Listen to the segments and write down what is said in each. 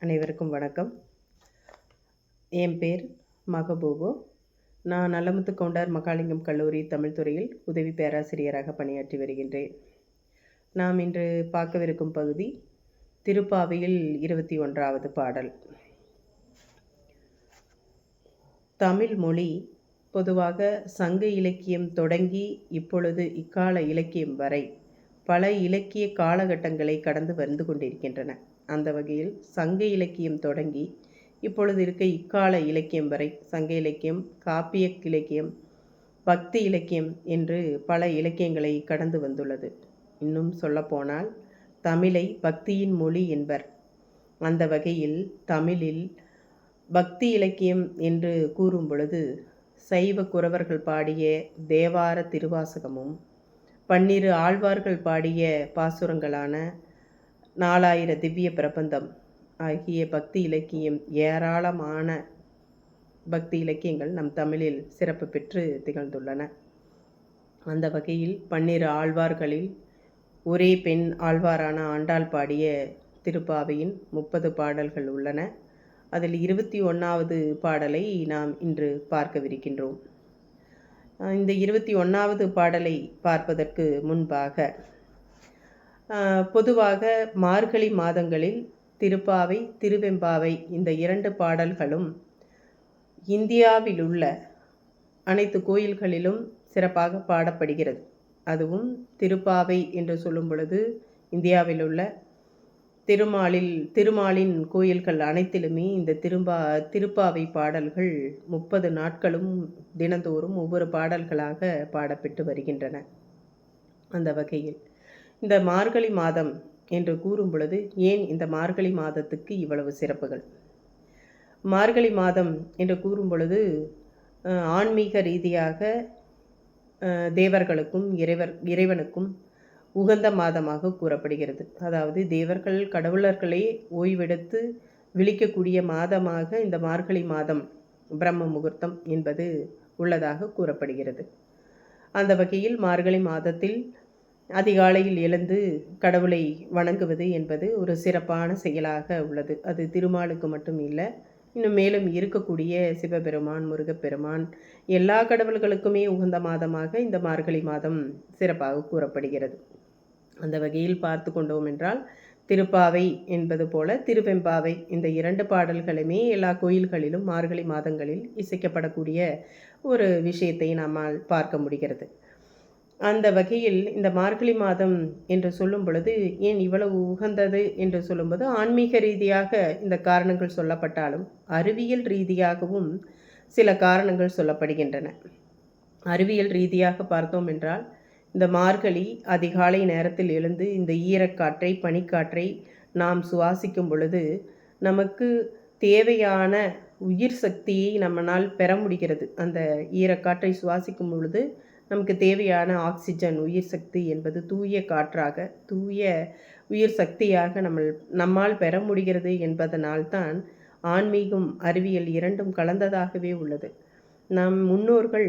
அனைவருக்கும் வணக்கம். என் பேர் மகபூபு நான் நல்லமுத்து கவுண்டார் மகாலிங்கம் கல்லூரி தமிழ்துறையில் உதவி பேராசிரியராக பணியாற்றி வருகின்றேன். நாம் இன்று பார்க்கவிருக்கும் பகுதி திருப்பாவையில் இருபத்தி ஒன்றாவது பாடல். தமிழ் மொழி பொதுவாக சங்க இலக்கியம் தொடங்கி இப்பொழுது இக்கால இலக்கியம் வரை பல இலக்கிய காலகட்டங்களை கடந்து வந்து கொண்டிருக்கின்றன. அந்த வகையில் சங்க இலக்கியம் தொடங்கி இப்பொழுது இருக்க இக்கால இலக்கியம் வரை சங்க இலக்கியம் காப்பிய இலக்கியம் பக்தி இலக்கியம் என்று பல இலக்கியங்களை கடந்து வந்துள்ளது. இன்னும் சொல்லப்போனால் தமிழை பக்தியின் மொழி என்பர். அந்த வகையில் தமிழில் பக்தி இலக்கியம் என்று கூறும் பொழுது சைவ குறவர்கள் பாடிய தேவார திருவாசகமும் பன்னிரு ஆழ்வார்கள் பாடிய பாசுரங்களான நாலாயிர திவ்ய பிரபந்தம் ஆகிய பக்தி இலக்கியம் ஏராளமான பக்தி இலக்கியங்கள் நம் தமிழில் சிறப்பு பெற்று திகழ்ந்துள்ளன. அந்த வகையில் பன்னிரு ஆழ்வார்களில் ஒரே பெண் ஆழ்வாரான ஆண்டாள் பாடிய திருப்பாவையின் முப்பது பாடல்கள் உள்ளன. அதில் இருபத்தி ஒன்றாவது பாடலை நாம் இன்று பார்க்கவிருக்கின்றோம். இந்த இருபத்தி ஒன்றாவது பாடலை பார்ப்பதற்கு முன்பாக பொதுவாக மார்கழி மாதங்களில் திருப்பாவை திருவெம்பாவை இந்த இரண்டு பாடல்களும் இந்தியாவில் உள்ள அனைத்து கோயில்களிலும் சிறப்பாக பாடப்படுகிறது. அதுவும் திருப்பாவை என்று சொல்லும் பொழுது இந்தியாவில் உள்ள திருமாலில் திருமாலின் கோயில்கள் அனைத்திலுமே இந்த திரும்பா திருப்பாவை பாடல்கள் முப்பது நாட்களும் தினந்தோறும் ஒவ்வொரு பாடல்களாக பாடப்பட்டு வருகின்றன. அந்த வகையில். இந்த மார்கழி மாதம் என்று கூறும் பொழுது ஏன் இந்த மார்கழி மாதத்துக்கு இவ்வளவு சிறப்புகள்? மார்கழி மாதம் என்று கூறும் பொழுது ஆன்மீக ரீதியாக தேவர்களுக்கும் இறைவர் இறைவனுக்கும் உகந்த மாதமாக கூறப்படுகிறது. அதாவது தேவர்கள் கடவுளர்களே ஓய்வெடுத்து விழிக்கக்கூடிய மாதமாக இந்த மார்கழி மாதம் பிரம்ம முகூர்த்தம் என்பது உள்ளதாக கூறப்படுகிறது. அந்த வகையில் மார்கழி மாதத்தில் அதிகாலையில் எழுந்து கடவுளை வணங்குவது என்பது ஒரு சிறப்பான செயலாக உள்ளது. அது திருமாலுக்கு மட்டும் இல்லை இன்னும் மேலும் இருக்கக்கூடிய சிவபெருமான் முருகப்பெருமான் எல்லா கடவுள்களுக்குமே உகந்த மாதமாக இந்த மார்கழி மாதம் சிறப்பாக கூறப்படுகிறது. அந்த வகையில் பார்த்து கொண்டோம் என்றால் திருப்பாவை என்பது போல திருவெம்பாவை இந்த இரண்டு பாடல்களுமே எல்லா கோயில்களிலும் மார்கழி மாதங்களில் இசைக்கப்படக்கூடிய ஒரு விஷயத்தை நம்மால் பார்க்க முடிகிறது. அந்த வகையில் இந்த மார்கழி மாதம் என்று சொல்லும் பொழுது ஏன் இவ்வளவு உகந்தது என்று சொல்லும்போது ஆன்மீக ரீதியாக இந்த காரணங்கள் சொல்லப்பட்டாலும் அறிவியல் ரீதியாகவும் சில காரணங்கள் சொல்லப்படுகின்றன. அறிவியல் ரீதியாக பார்த்தோம் என்றால் இந்த மார்கழி அதிகாலை நேரத்தில் எழுந்து இந்த ஈரக்காற்றை பனிக்காற்றை நாம் சுவாசிக்கும் பொழுது நமக்கு தேவையான உயிர் சக்தியை நம்மளால் பெற முடிகிறது. அந்த ஈரக்காற்றை சுவாசிக்கும் பொழுது நமக்கு தேவையான ஆக்சிஜன் உயிர் சக்தி என்பது தூய காற்றாக தூய உயிர் சக்தியாக நம்ம நம்மால் பெற முடிகிறது என்பதனால்தான் ஆன்மீகம் அறிவியல் இரண்டும் கலந்ததாகவே உள்ளது. நம் முன்னோர்கள்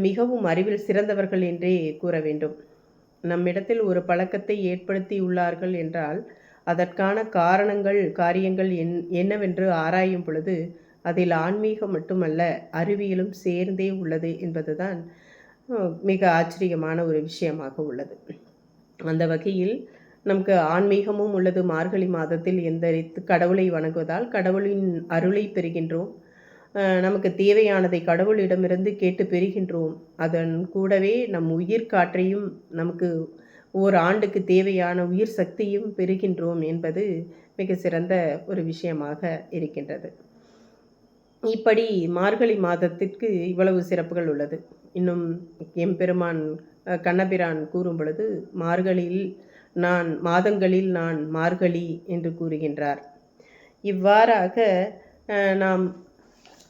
மிகவும் அறிவில் சிறந்தவர்கள் என்றே கூற வேண்டும். நம்மிடத்தில் ஒரு பழக்கத்தை ஏற்படுத்தி உள்ளார்கள் என்றால் அதற்கான காரணங்கள் காரியங்கள் என் என்னவென்று ஆராயும் பொழுது அதில் ஆன்மீகம் மட்டுமல்ல அறிவியலும் சேர்ந்தே உள்ளது என்பதுதான் மிக ஆச்சரியமான ஒரு விஷயமாக உள்ளது. அந்த வகையில் நமக்கு ஆன்மீகமும் உள்ளது. மார்கழி மாதத்தில் எந்த கடவுளை வணங்குவதால் கடவுளின் அருளை பெறுகின்றோம். நமக்கு தேவையானதை கடவுளிடமிருந்து கேட்டு பெறுகின்றோம். அதன் கூடவே நம் உயிர் காற்றையும் நமக்கு ஓர் ஆண்டுக்கு தேவையான உயிர் சக்தியும் பெறுகின்றோம் என்பது மிக சிறந்த ஒரு விஷயமாக இருக்கின்றது. இப்படி மார்கழி மாதத்திற்கு இவ்வளவு சிறப்புகள் உள்ளது. இன்னும் எம்பெருமான் கண்ணபிரான் கூறும் பொழுது மார்கழியில் நான் மாதங்களில் நான் மார்கழி என்று கூறுகின்றார். இவ்வாறாக நாம்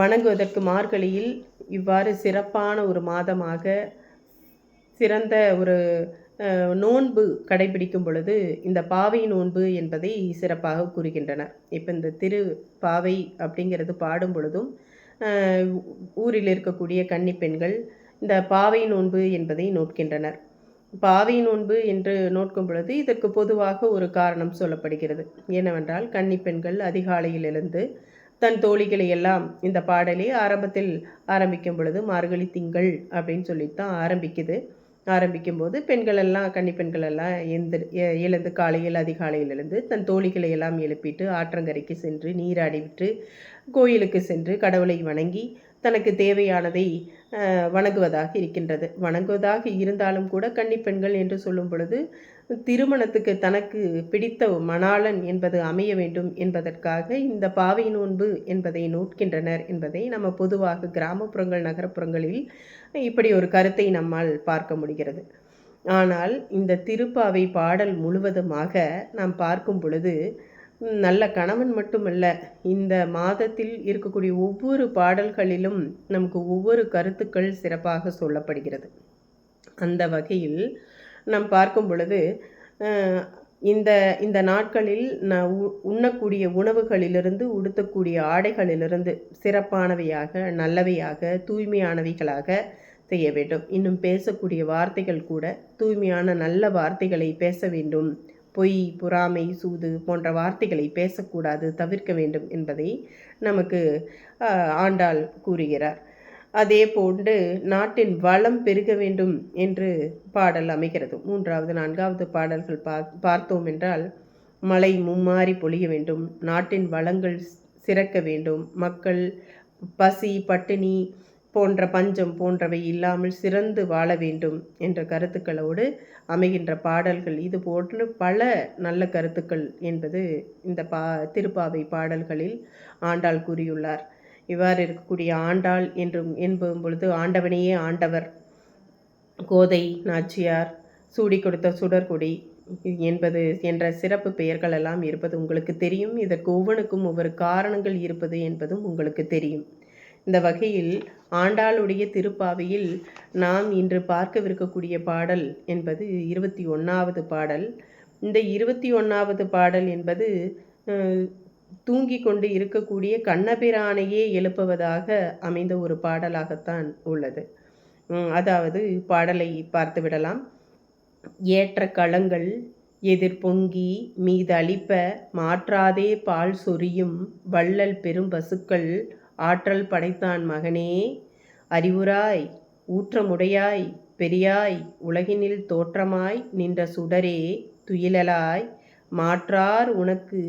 வணங்குவதற்கு மார்கழியில் இவ்வாறு சிறப்பான ஒரு மாதமாக சிறந்த ஒரு நோன்பு கடைபிடிக்கும் பொழுது இந்த பாவை நோன்பு என்பதை சிறப்பாக கூறுகின்றனர். இப்போ இந்த திரு பாவை அப்படிங்கிறது பாடும் பொழுதும் ஊரில் இருக்கக்கூடிய கன்னி பெண்கள் இந்த பாவை நோன்பு என்பதை நோட்கின்றனர் பாவை நோன்பு என்று நோக்கும் பொழுது இதற்கு பொதுவாக ஒரு காரணம் சொல்லப்படுகிறது. என்னவென்றால் கன்னி பெண்கள் அதிகாலையில் எழுந்து தன் தோழிகளை எல்லாம் இந்த பாடலே ஆரம்பத்தில் ஆரம்பிக்கும் பொழுது மார்கழி திங்கள் அப்படின்னு சொல்லித்தான் ஆரம்பிக்குது. ஆரம்பிக்கும் போது பெண்கள் எல்லாம் கன்னி பெண்கள் எல்லாம் எந்திர எழுந்து காலையில் அதிகாலையில் எழுந்து தன் தோழிகளை எல்லாம் எழுப்பிட்டு ஆற்றங்கரைக்கு சென்று நீராடிவிட்டு கோயிலுக்கு சென்று கடவுளை வணங்கி தனக்கு தேவையானதை வணங்குவதாக இருக்கின்றது. வணங்குவதாக இருந்தாலும் கூட கன்னிப்பெண்கள் என்று சொல்லும் பொழுது திருமணத்துக்கு தனக்கு பிடித்த மணாளன் என்பது அமைய வேண்டும் என்பதற்காக இந்த பாவை நோன்பு என்பதை நோட்கின்றனர் என்பதை நம்ம பொதுவாக கிராமப்புறங்கள் நகரப்புறங்களில் இப்படி ஒரு கருத்தை நம்மால் பார்க்க முடிகிறது. ஆனால் இந்த திருப்பாவை பாடல் முழுவதுமாக நாம் பார்க்கும் பொழுது நல்ல கணவன் மட்டுமல்ல இந்த மாதத்தில் இருக்கக்கூடிய ஒவ்வொரு பாடல்களிலும் நமக்கு ஒவ்வொரு கருத்துக்கள் சிறப்பாக சொல்லப்படுகிறது. அந்த வகையில் நாம் பார்க்கும் பொழுது இந்த இந்த நாட்களில் நான் உ- உண்ணக்கூடிய உணவுகளிலிருந்து உடுத்தக்கூடிய ஆடைகளிலிருந்து சிறப்பானவையாக நல்லவையாக தூய்மையானவைகளாக செய்ய வேண்டும். இன்னும் பேசக்கூடிய வார்த்தைகள் கூட தூய்மையான நல்ல வார்த்தைகளை பேச வேண்டும். பொய் பொறாமை சூது போன்ற வார்த்தைகளை பேசக்கூடாது தவிர்க்க வேண்டும் என்பதை நமக்கு ஆண்டாள் கூறுகிறார். அதே போன்று நாட்டின் வளம் பெருக வேண்டும் என்று பாடல் அமைகிறது. மூன்றாவது நான்காவது பாடல்கள் பார்த்தோம் என்றால் மழை மும்மாறி பொழிய வேண்டும் நாட்டின் வளங்கள் சிறக்க வேண்டும் மக்கள் பசி பட்டினி போன்ற பஞ்சம் போன்றவை இல்லாமல் சிறந்து வாழ வேண்டும் என்ற கருத்துக்களோடு அமைகின்ற பாடல்கள். இது போன்று பல நல்ல கருத்துக்கள் என்பது இந்த பா திருப்பாவை பாடல்களில் ஆண்டாள் கூறியுள்ளார். இவ்வாறு இருக்கக்கூடிய ஆண்டாள் என்றும் என்பதும் பொழுது ஆண்டவனையே ஆண்டவர். கோதை நாச்சியார் சூடி கொடுத்த சுடர்கொடி என்பது என்ற சிறப்பு பெயர்கள் எல்லாம் இருப்பது உங்களுக்கு தெரியும். இதற்கு ஒவ்வொன்றுக்கும் ஒவ்வொரு காரணங்கள் இருப்பது என்பதும் உங்களுக்கு தெரியும். இந்த வகையில் ஆண்டாளுடைய திருப்பாவையில் நாம் இன்று பார்க்கவிருக்கக்கூடிய பாடல் என்பது இருபத்தி ஒன்றாவது பாடல். இந்த இருபத்தி ஒன்றாவது பாடல் என்பது தூங்கி கொண்டு இருக்கக்கூடிய கண்ணபிரானையே எழுப்புவதாக அமைந்த ஒரு பாடலாகத்தான் உள்ளது. அதாவது பாடலை பார்த்து விடலாம். ஏற்ற களங்கள் எதிர் பொங்கி மீதளிப்ப மாற்றாதே பால் சொரியும் வள்ளல் பெரும் பசுக்கள் ஆற்றல் படைத்தான் மகனே. அறிவுராய் ஊற்றமுடையாய் பெரியாய் உலகினில் தோற்றமாய் நின்ற சுடரே துயிலலாய் மாற்றார் உனக்கு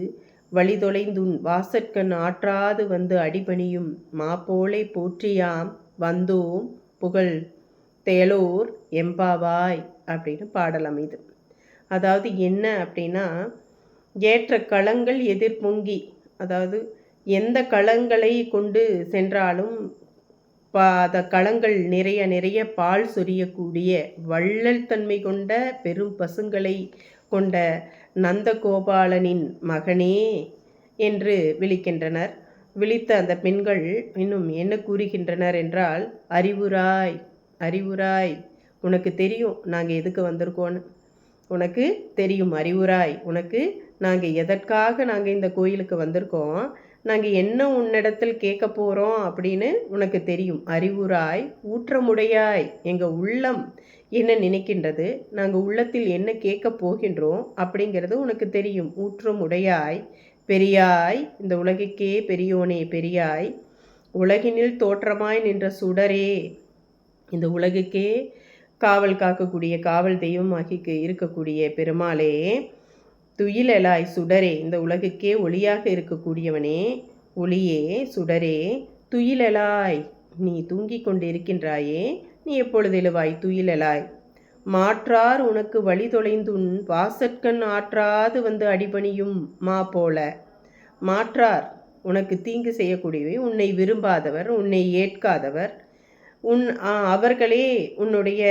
வழிதொலைந்துன் வாசற்கண் ஆற்றாது வந்து அடிபணியும் மாப்போலை போற்றியாம் வந்தோம் புகழ் தேலோர் எம்பாவாய் அப்படின்னு பாடல் அமைது. அதாவது என்ன அப்படின்னா ஏற்ற களங்கள் எதிர்பொங்கி அதாவது எந்த களங்களை கொண்டு சென்றாலும் அந்த களங்கள் நிறைய நிறைய பால் சொரியக்கூடிய வள்ளல் தன்மை கொண்ட பெரும் பசுங்களை கொண்ட நந்தகோபாலனின் மகனே என்று விழிக்கின்றனர். விழித்த அந்த பெண்கள் இன்னும் என்ன கூறுகின்றனர் என்றால் அறிவுராய் அறிவுராய் உனக்கு தெரியும் நாங்கள் எதுக்கு வந்திருக்கோன்னு உனக்கு தெரியும் அறிவுராய் உனக்கு நாங்கள் எதற்காக நாங்கள் இந்த கோயிலுக்கு வந்திருக்கோம்? நாங்கள் என்ன உன்னிடத்தில் கேட்க போகிறோம் அப்படின்னு உனக்கு தெரியும். அறிவுராய் ஊற்றமுடையாய் எங்கள் உள்ளம் என்ன நினைக்கின்றது? நாங்கள் உள்ளத்தில் என்ன கேட்க போகின்றோம் அப்படிங்கிறது உனக்கு தெரியும். ஊற்றமுடையாய் பெரியாய் இந்த உலகுக்கே பெரியோனே பெரியாய் உலகினில் தோற்றமாய் நின்ற சுடரே இந்த உலகுக்கே காவல் காக்கக்கூடிய காவல் தெய்வமாகி இருக்கக்கூடிய பெருமாளே துயிலலாய் சுடரே இந்த உலகுக்கே ஒளியாக இருக்கக்கூடியவனே ஒளியே சுடரே துயிலலாய் நீ தூங்கிக் கொண்டிருக்கின்றாயே நீ எப்பொழுது எழுவாய் துயிலலாய்? மாற்றார் உனக்கு வழி தொலைந்துன் வாசற்கண் ஆற்றாது வந்து அடிபணியும் மா போல. மாற்றார் உனக்கு தீங்கு செய்யக்கூடியவை உன்னை விரும்பாதவர் உன்னை ஏற்காதவர். உன் ஆ, அவர்களே உன்னுடைய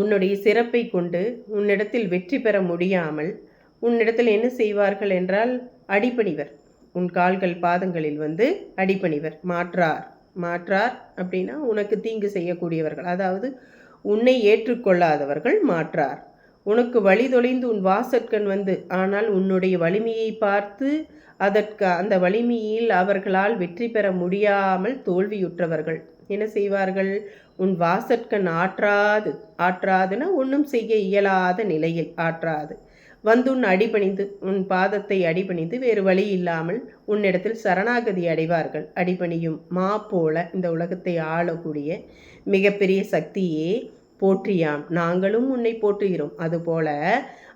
உன்னுடைய சிறப்பை கொண்டு உன்னிடத்தில் வெற்றி பெற முடியாமல் உன்னிடத்தில் என்ன செய்வார்கள் என்றால் அடிப்பணிவர் உன் கால்கள் பாதங்களில் வந்து அடிப்பணிவர் மாற்றார். மாற்றார் அப்படின்னா உனக்கு தீங்கு செய்யக்கூடியவர்கள். அதாவது உன்னை ஏற்றுக்கொள்ளாதவர்கள் மாற்றார். உனக்கு வழி தொலைந்து உன் வாசற்கண் வந்து ஆனால் உன்னுடைய வலிமையை பார்த்து அதற்கு அந்த வலிமையில் அவர்களால் வெற்றி பெற முடியாமல் தோல்வியுற்றவர்கள். என்ன செய்வார்கள்? உன் வாசற்கண் ஆற்றாது ஆற்றாதுன்னா ஒன்றும் செய்ய இயலாத நிலையில் ஆற்றாது. வந்து உன் அடிபணிந்து உன் பாதத்தை அடிபணிந்து வேறு வழி இல்லாமல் உன்னிடத்தில் சரணாகதி அடைவார்கள். அடிபணியும் மா போல இந்த உலகத்தை ஆளக்கூடிய மிகப்பெரிய சக்தியே போற்றியாம். நாங்களும் உன்னை போற்றுகிறோம். அதுபோல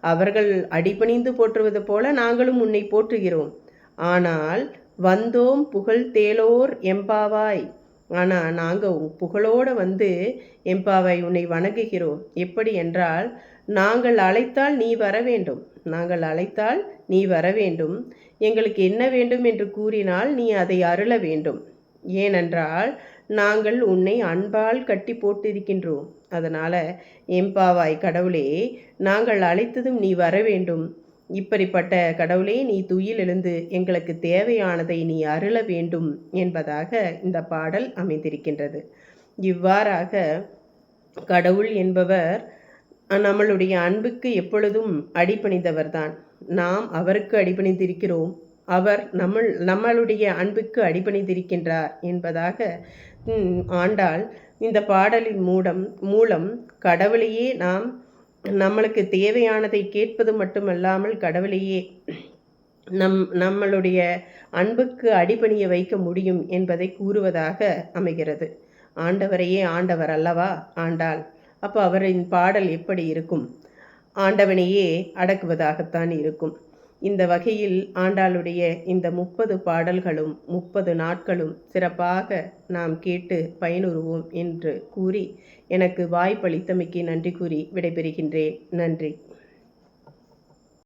அவர்கள் அடிபணிந்து போற்றுவது போல நாங்களும் உன்னை போற்றுகிறோம். ஆனால் வந்தோம் புகழ் தேலோர் எம்பாவாய் ஆனால் நாங்கள் புகழோடு வந்து எம்பாவாய் உன்னை வணங்குகிறோம். எப்படி என்றால் நாங்கள் அழைத்தால் நீ வர வேண்டும். நாங்கள் அழைத்தால் நீ வர வேண்டும். எங்களுக்கு என்ன வேண்டும் என்று கூறினால் நீ அதை அருள வேண்டும். ஏனென்றால் நாங்கள் உன்னை அன்பால் கட்டி போட்டிருக்கின்றோம். அதனால் எம்பாவாய் கடவுளே நாங்கள் அழைத்ததும் நீ வர வேண்டும். இப்படிப்பட்ட கடவுளே நீ துயில் எழுந்து எங்களுக்கு தேவையானதை நீ அருள வேண்டும் என்பதாக இந்த பாடல் அமைந்திருக்கின்றது. இவ்வாறாக கடவுள் என்பவர் நம்மளுடைய அன்புக்கு எப்பொழுதும் அடிபணிந்தவர்தான். நாம் அவருக்கு அடிபணிந்திருக்கிறோம். அவர் நம்ம நம்மளுடைய அன்புக்கு அடிபணிந்திருக்கின்றார் என்பதாக ஆண்டால் இந்த பாடலின் மூலம் மூலம் கடவுளையே நாம் நம்மளுக்கு தேவையானதை கேட்பது மட்டுமல்லாமல் கடவுளையே நம் நம்மளுடைய அன்புக்கு அடிபணிய வைக்க முடியும் என்பதை கூறுவதாக அமைகிறது. ஆண்டவரையே ஆண்டவர் அல்லவா? ஆண்டாள். அப்போ அவரின் பாடல் எப்படி இருக்கும்? ஆண்டவனையே அடக்குவதாகத்தான் இருக்கும். இந்த வகையில் ஆண்டாளுடைய இந்த முப்பது பாடல்களும் முப்பது நாட்களும் சிறப்பாக நாம் கேட்டு பயனுறுவோம் என்று கூறி எனக்கு வாய்ப்பளித்தமைக்கு நன்றி கூறி விடைபெறுகின்றேன். நன்றி.